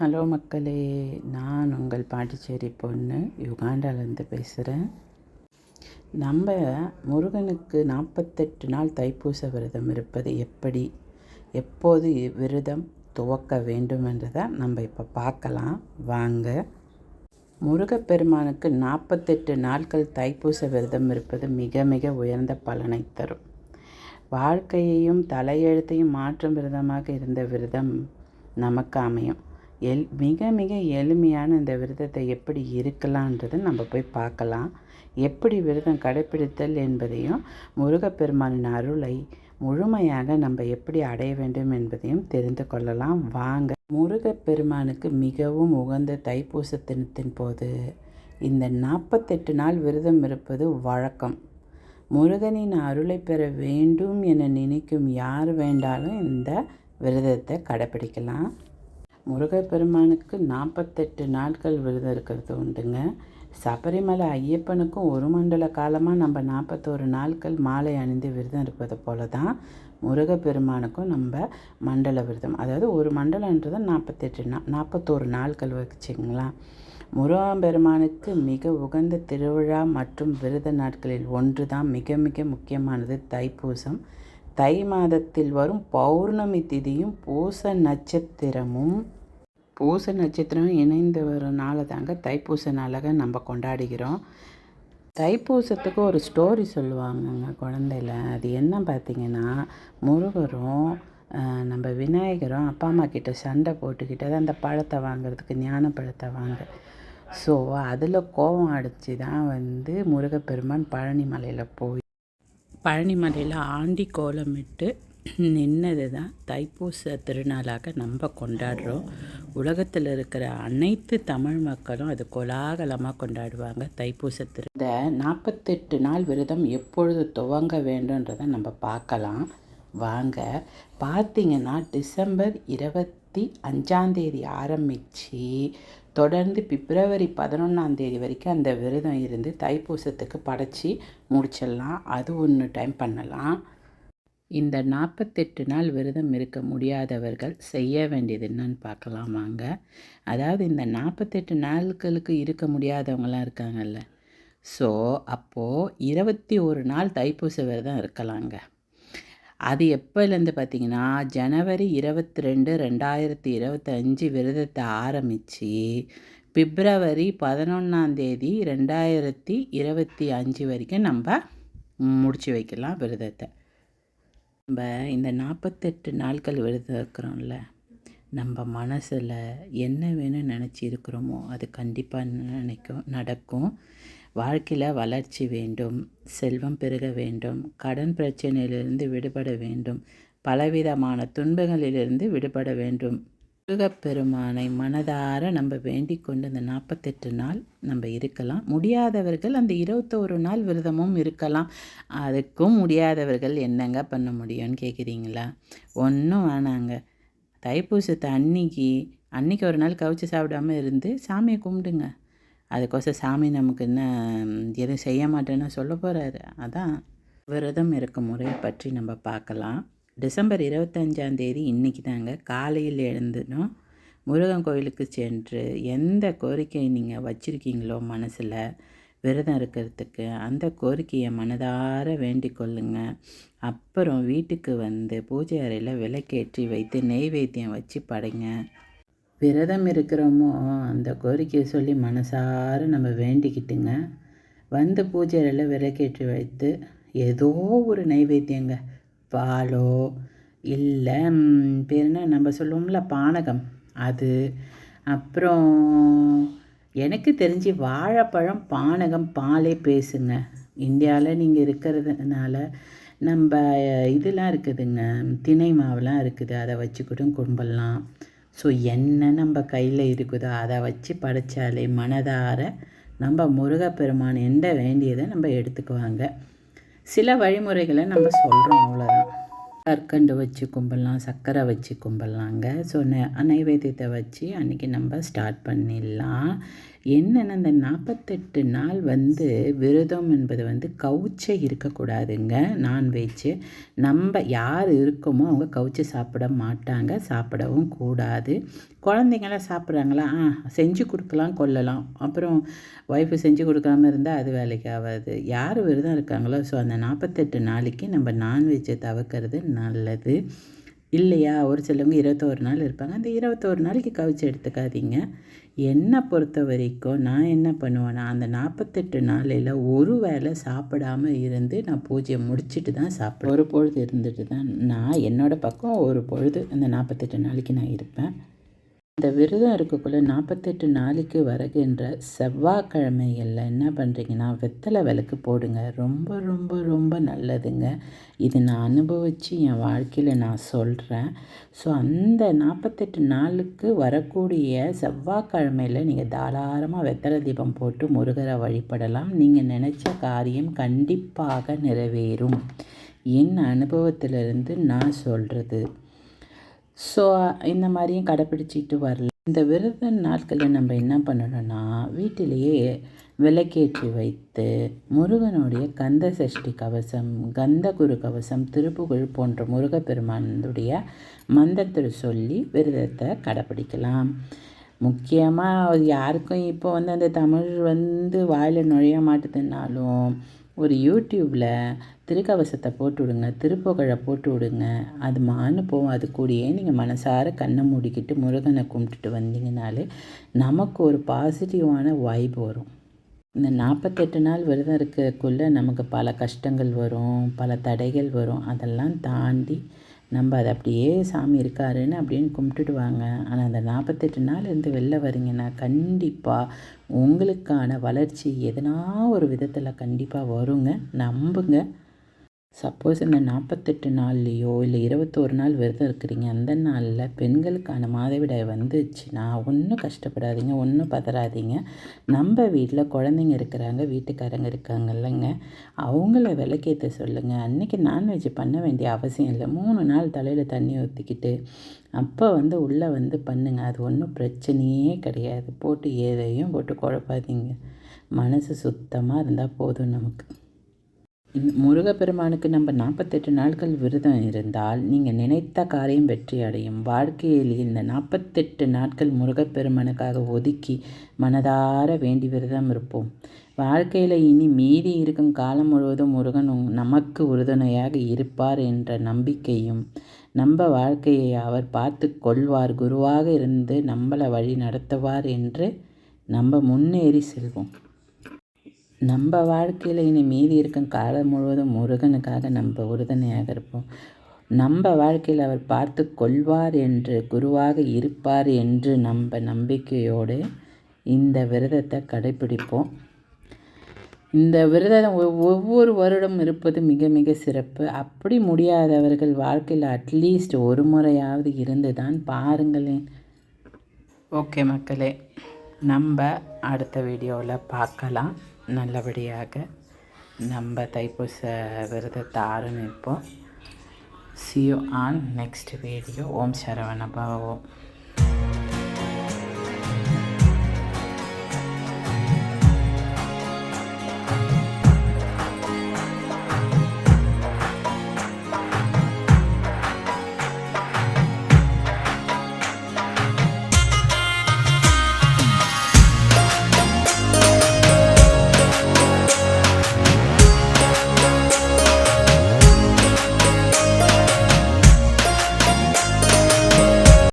Hello மக்களே நான் உங்கள் பாண்டிச்சேரி பொண்ணு யுகாண்டாலேருந்து பேசுகிறேன் நம்ம முருகனுக்கு நாற்பத்தெட்டு நாள் தைப்பூச விரதம் இருப்பது எப்படி? எப்போது விரதம் துவக்க வேண்டும் என்றதை நம்ம இப்போ பார்க்கலாம். வாங்க. முருகப்பெருமானுக்கு நாற்பத்தெட்டு நாட்கள் தைப்பூச விரதம் இருப்பது மிக மிக உயர்ந்த பலனை தரும். வாழ்க்கையையும் தலையெழுத்தையும் மாற்றும் விரதமாக இருந்த விரதம் நமக்கு அமையும். எல் மிக மிக எளிமையான இந்த விரதத்தை எப்படி இருக்கலான்றதை நம்ம போய் பார்க்கலாம். எப்படி விரதம் கடைப்பிடித்தல் என்பதையும் முருகப்பெருமானின் அருளை முழுமையாக நம்ம எப்படி அடைய வேண்டும் என்பதையும் தெரிந்து கொள்ளலாம். வாங்க. முருகப்பெருமானுக்கு மிகவும் உகந்த தைப்பூச தினத்தின் போது இந்த நாற்பத்தெட்டு நாள் விரதம் இருப்பது வழக்கம். முருகனின் அருளை பெற வேண்டும் என நினைக்கும் யார் வேண்டாலும் இந்த விரதத்தை கடைப்பிடிக்கலாம். முருகப்பெருமானுக்கு நாற்பத்தெட்டு நாட்கள் விரதம் இருக்கிறது உண்டுங்க. சபரிமலை ஐயப்பனுக்கும் ஒரு மண்டல காலமாக நம்ம நாற்பத்தோரு நாட்கள் மாலை அணிந்து விரதம் இருப்பது போல தான் முருகப்பெருமானுக்கும் நம்ம மண்டல விரதம். அதாவது ஒரு மண்டலன்றது நாற்பத்தெட்டு நா நாற்பத்தோரு நாட்கள் வச்சுங்களா. முருகப்பெருமானுக்கு மிக உகந்த திருவிழா மற்றும் விரத நாட்களில் ஒன்று தான் மிக மிக முக்கியமானது தைப்பூசம். தை மாதத்தில் வரும் பௌர்ணமி திதியும் பூச நட்சத்திரமும் பூச நட்சத்திரம் இணைந்து வரும் நாளை தாங்க தைப்பூச நாளாக நம்ம கொண்டாடுகிறோம். தைப்பூசத்துக்கு ஒரு ஸ்டோரி சொல்லுவாங்கங்க குழந்தையில. அது என்ன பார்த்தீங்கன்னா முருகரும் நம்ம விநாயகரும் அப்பா அம்மா கிட்ட சண்டை போட்டுக்கிட்டது அந்த பழத்தை வாங்குறதுக்கு ஞான பழத்தை வாங்க. ஸோ அதில் கோபம் அடித்து தான் வந்து முருகப்பெருமான் பழனி மலையில் போய் பழனி மலையில் ஆண்டி கோலமிட்டு நின்னது தான் தைப்பூச திருநாளாக நம்ம கொண்டாடுறோம். உலகத்தில் இருக்கிற அனைத்து தமிழ் மக்களும் அது கோலாகலமாக கொண்டாடுவாங்க தைப்பூச திரு. இந்த நாற்பத்தெட்டு நாள் விரதம் எப்பொழுது துவங்க வேண்டுன்றதை நம்ம பார்க்கலாம். வாங்க பார்த்தீங்கன்னா டிசம்பர் இருபத்தி அஞ்சாந்தேதி ஆரம்பித்து தொடர்ந்து பிப்ரவரி பதினொன்றாந்தேதி வரைக்கும் அந்த விரதம் இருந்து தைப்பூசத்துக்கு படைச்சி முடிச்சிடலாம். அது ஒன்று டைம் பண்ணலாம். இந்த நாற்பத்தெட்டு நாள் விரதம் இருக்க முடியாதவர்கள் செய்ய வேண்டியது என்னன்னு பார்க்கலாம் வாங்க. அதாவது இந்த நாற்பத்தெட்டு நாட்களுக்கு இருக்க முடியாதவங்களாம் இருக்காங்கல்ல. ஸோ அப்போது இருபத்தி ஒரு நாள் தைப்பூச விரதம் இருக்கலாங்க. அது எப்போலேருந்து பார்த்தீங்கன்னா ஜனவரி இருபத்தி ரெண்டு ரெண்டாயிரத்தி இருபத்தஞ்சி விரதத்தை ஆரம்பித்து பிப்ரவரி பதினொன்றாந்தேதி ரெண்டாயிரத்தி இருபத்தி அஞ்சு வரைக்கும் நம்ம முடிச்சு வைக்கலாம் விரதத்தை. நம்ம இந்த நாற்பத்தெட்டு நாட்கள் விரதம் இருக்கிறோம்ல நம்ம மனசில் என்ன வேணும்னு நினச்சி இருக்கிறோமோ அது கண்டிப்பாக நினைக்கும் நடக்கும். வாழ்க்கையில் வளர்ச்சி வேண்டும் செல்வம் பெருக வேண்டும் கடன் பிரச்சனையிலிருந்து விடுபட வேண்டும் பலவிதமான துன்பங்களிலிருந்து விடுபட வேண்டும். முருகப்பெருமானை மனதார நம்ம வேண்டிக் கொண்டு அந்த நாற்பத்தெட்டு நாள் நம்ம இருக்கலாம். முடியாதவர்கள் அந்த இருபத்தோரு நாள் விரதமும் இருக்கலாம். அதுக்கும் முடியாதவர்கள் என்னங்க பண்ண முடியும்னு கேட்குறீங்களா ஒன்றும் வேணாங்க. தைப்பூசத்தை அன்னைக்கு அன்னைக்கு ஒரு நாள் கவிச்சு சாப்பிடாம இருந்து சாமியை கும்பிடுங்க. அதுக்கோசம் சாமி நமக்கு என்ன எதுவும் செய்ய மாட்டேன்னு சொல்ல போகிறாரு அதான் விரதம் இருக்கும் முறை பற்றி நம்ம பார்க்கலாம். டிசம்பர் இருபத்தஞ்சாந்தேதி இன்றைக்கி தாங்க காலையில் எழுந்துடும் முருகன் கோயிலுக்கு சென்று எந்த கோரிக்கை நீங்கள் வச்சுருக்கீங்களோ மனசில் விரதம் இருக்கிறதுக்கு அந்த கோரிக்கையை மனதார வேண்டிக் கொள்ளுங்க. அப்புறம் வீட்டுக்கு வந்து பூஜை அறையில் விளக்கேற்றி வைத்து நெய்வேத்தியம் வச்சு படைங்க. விரதம் இருக்கிறோமோ அந்த கோரிக்கையை சொல்லி மனசார நம்ம வேண்டிக்கிட்டுங்க. வந்து பூஜை அறையில் விளக்கேற்றி வைத்து ஏதோ ஒரு நைவேத்தியங்க பாலோ இல்லை பேருனா நம்ம சொல்லுவோம்ல பானகம். அது. அப்புறம் எனக்கு தெரிஞ்சு வாழைப்பழம் பானகம் பாலே பேசுங்க. இந்தியாவில் நீங்கள் இருக்கிறதுனால நம்ம இதெல்லாம் இருக்குதுங்க. திணை மாவுலாம் இருக்குது. அதை வச்சுக்கிட்டும் கும்பிடலாம் ஸோ என்ன நம்ம கையில் இருக்குதோ அதை வச்சு படைச்சாலே மனதார நம்ம முருகப்பெருமான் எந்த வேண்டியதை நம்ம எடுத்துக்குவாங்க. சில வழிமுறைகளை நம்ம சொல்கிறோம் அவ்வளோதான் கற்கண்டு வச்சு கும்பிடலாம் சர்க்கரை வச்சு கும்பிட்லாங்க. ஸோ நைவேத்தியத்தை வச்சு அன்றைக்கி நம்ம ஸ்டார்ட் பண்ணிடலாம். என்னென்ன அந்த நாற்பத்தெட்டு நாள் வந்து விரதம் என்பது வந்து கவுச்சே இருக்கக்கூடாதுங்க. நான்வெஜ்ஜு நம்ம யார் இருக்கோமோ அவங்க கவுச்சு சாப்பிட மாட்டாங்க சாப்பிடவும் கூடாது. குழந்தைங்களாம் சாப்பிட்றாங்களா? ஆ செஞ்சு கொடுக்கலாம் கொல்லலாம். அப்புறம் ஒய்ஃபு செஞ்சு கொடுக்காம இருந்தால் அது வேலைக்கு ஆகாது. யார் விரதம் இருக்காங்களோ ஸோ அந்த நாற்பத்தெட்டு நாளைக்கு நம்ம நான்வெஜ்ஜை தவிர்க்கிறது நல்லது. இல்லையா? ஒரு சிலவங்க இருபத்தோரு நாள் இருப்பாங்க. அந்த இருபத்தோரு நாளைக்கு கவிச்சு எடுத்துக்காதீங்க. என்னை பொறுத்த வரைக்கும் நான் என்ன பண்ணுவேன்னா அந்த நாற்பத்தெட்டு நாளையில் ஒரு வேளை சாப்பிடாம இருந்து நான் பூஜையை முடிச்சுட்டு தான் சாப்பிடுவேன். ஒரு பொழுது இருந்துட்டு தான் நான் என்னோடய பக்கம் ஒரு பொழுது அந்த நாற்பத்தெட்டு நாளைக்கு நான் இருப்பேன். இந்த விரதம் இருக்கக்குள்ள நாற்பத்தெட்டு நாளைக்கு வருகின்ற செவ்வாய்க்கிழமைகளில் என்ன பண்ணுறீங்கன்னா வெத்தலை விளக்கு போடுங்க. ரொம்ப ரொம்ப ரொம்ப நல்லதுங்க. இது நான் அனுபவித்து என் வாழ்க்கையில் நான் சொல்கிறேன் ஸோ அந்த நாற்பத்தெட்டு நாளுக்கு வரக்கூடிய செவ்வாய்க்கிழமையில் நீங்கள் தாராளமாக வெத்தலை தீபம் போட்டு முருகரை வழிபடலாம். நீங்கள் நினச்ச காரியம் கண்டிப்பாக நிறைவேறும். என் அனுபவத்திலிருந்து நான் சொல்கிறது ஸோ இந்த மாதிரியும் கடைப்பிடிச்சிட்டு வரல. இந்த விரத நாட்களில் நம்ம என்ன பண்ணணும்னா வீட்டிலேயே விளக்கேற்றி வைத்து முருகனுடைய கந்த சஷ்டி கவசம் கந்த குரு கவசம் திருப்புகழ் போன்ற முருகப்பெருமானுடைய மந்திரத்தை சொல்லி விரதத்தை கடைப்பிடிக்கலாம். முக்கியமாக யாருக்கும் இப்போ வந்து அந்த தமிழ் வந்து வாயில் நுழைய மாட்டுதுன்னாலும் ஒரு யூடியூப்பில் திருக்கவசத்தை போட்டு விடுங்க திருப்புகழை போட்டு விடுங்க அது மானு போகும். அது கூடயே நீங்கள் மனசார கண்ணை மூடிக்கிட்டு முருகனை கும்பிட்டுட்டு வந்தீங்கனாலே நமக்கு ஒரு பாசிட்டிவான வைப் வரும். இந்த நாற்பத்தெட்டு நாள் விரதம் இருக்கிறதுக்குள்ளே நமக்கு பல கஷ்டங்கள் வரும் பல தடைகள் வரும். அதெல்லாம் தாண்டி நம்ம அதை அப்படியே சாமி இருக்காருன்னு அப்படின்னு கும்பிட்டுட்டு வாங்க. ஆனால் அந்த நாற்பத்தெட்டு நாள்லேருந்து வெளில வரீங்கன்னா கண்டிப்பாக உங்களுக்கான வளர்ச்சி எதனா ஒரு விதத்தில் கண்டிப்பாக வருங்க. நம்புங்க. சப்போஸ் இந்த நாற்பத்தெட்டு நாள்லேயோ இல்லை இருபத்தோரு நாள் விரதம் இருக்கிறீங்க அந்த நாளில் பெண்களுக்கான மாதவிடாய் வந்துச்சுன்னா ஒன்றும் கஷ்டப்படாதீங்க ஒன்றும் பதறாதீங்க. நம்ம வீட்டில் குழந்தைங்க இருக்கிறாங்க வீட்டுக்காரங்க இருக்காங்கல்லங்க அவங்கள விளக்கேற்ற சொல்லுங்கள் அன்றைக்கி நான்வெஜ் பண்ண வேண்டிய அவசியம் இல்லை. மூணு நாள் தலையில் தண்ணி ஊற்றிக்கிட்டு அப்போ வந்து உள்ளே வந்து பண்ணுங்கள் அது ஒன்றும் பிரச்சனையே கிடையாது. போட்டு எதையும் போட்டு குழப்பாதீங்க. மனசு சுத்தமாக இருந்தால் போதும் நமக்கு. முருகப்பெருமானுக்கு நம்ம நாற்பத்தெட்டு நாட்கள் விரதம் இருந்தால் நீங்கள் நினைத்த காரியம் வெற்றி அடையும். வாழ்க்கையில் இந்த நாற்பத்தெட்டு நாட்கள் முருகப்பெருமானுக்காக ஒதுக்கி மனதார வேண்டி விரதம் இருப்போம். வாழ்க்கையில் இனி மீதி இருக்கும் காலம் முழுவதும் முருகன் நமக்கு உறுதுணையாக இருப்பார் என்ற நம்பிக்கையும் நம்ம வாழ்க்கையை அவர் பார்த்து கொள்வார். குருவாக இருந்து நம்மளை வழி நடத்துவார் என்று நம்ம முன்னேறி செல்வோம். நம்ம வாழ்க்கையில் இனி மீதி இருக்கும் காலம் முழுவதும் முருகனுக்காக நம்ம உறுதுணையாக இருப்போம். நம்ம வாழ்க்கையில் அவர் பார்த்து கொள்வார் என்று குருவாக இருப்பார் என்று நம்ம நம்பிக்கையோடு இந்த விரதத்தை கடைப்பிடிப்போம் இந்த விரதம் ஒவ்வொரு வருடம் இருப்பது மிக மிக சிறப்பு. அப்படி முடியாதவர்கள் வாழ்க்கையில் அட்லீஸ்ட் ஒரு முறையாவது இருந்து தான் பாருங்களேன். ஓகே மக்களே நம்ம அடுத்த வீடியோவில் பார்க்கலாம். நல்லபடியாக நம்ம தைப்பூச விரதத்தை ஆரம்பிப்போம். See you on next video ஓம் சரவண பவ ஓம்